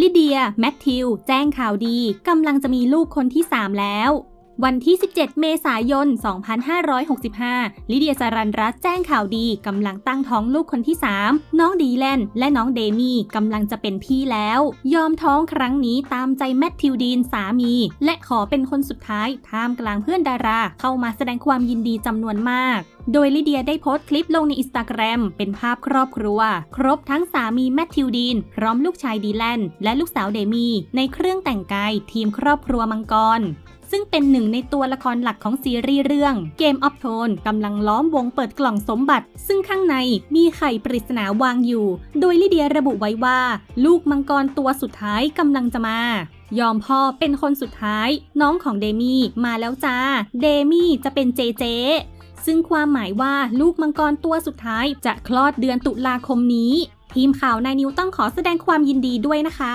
ลิเดีย แมทธิว แจ้งข่าวดีกำลังจะมีลูกคนที่ 3 แล้ว วันที่ 17 เมษายน 2565 ลิเดียสารันรัตแจ้งข่าวดีกำลังตั้งท้องลูกคนที่ 3 น้องดีแลนและน้องเดมี่กำลังจะเป็นพี่แล้ว ยอมท้องครั้งนี้ตามใจแมทธิวดีนสามี และขอเป็นคนสุดท้ายท่ามกลางเพื่อนดารา เข้ามาแสดงความยินดีจำนวนมาก โดยลิเดียได้โพสต์คลิปลงในอินสตาแกรมเป็นภาพครอบครัว ครบทั้งสามีแมทธิวดีนพร้อมลูกชายดีแลนและลูกสาวเดมี่ในเครื่องแต่งกายทีมครอบครัวมังกร ซึ่งเป็นหนึ่งในตัวละครหลักของซีรีส์เรื่อง Game of Thrones กำลังล้อมวงเปิดกล่องสมบัติ ซึ่งข้างในมีไข่ปริศนาวางอยู่ โดยลิเดียระบุไว้ว่า ลูกมังกรตัวสุดท้ายกำลังจะมายอมพ่อเป็นคนสุดท้าย น้องของเดมี่มาแล้วจ้า เดมี่จะเป็นเจเจ ซึ่งความหมายว่าลูกมังกรตัวสุดท้ายจะคลอดเดือนตุลาคมนี้ ทีมข่าวนายนิวต้องขอแสดงความยินดีด้วยนะคะ